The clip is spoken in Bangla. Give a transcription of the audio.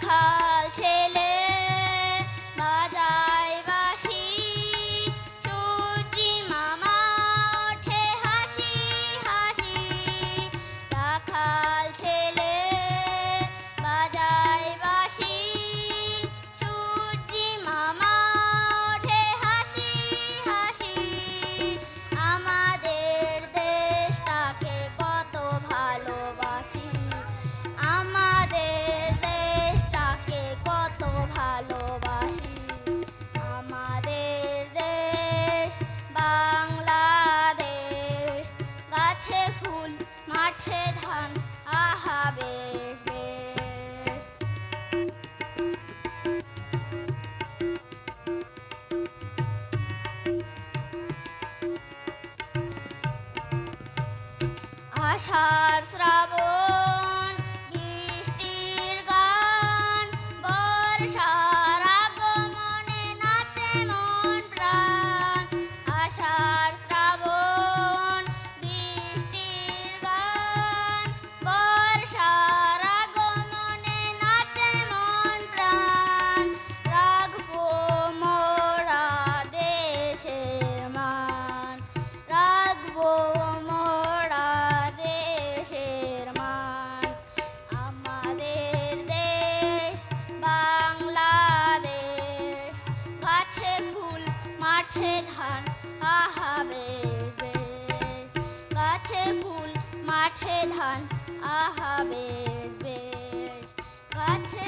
call আষাঢ় শ্রাবণ গাছে ধান আহা বেশ বেশ। গাছে ফুল মাঠে ধান আহা বেশ বেশ। গাছে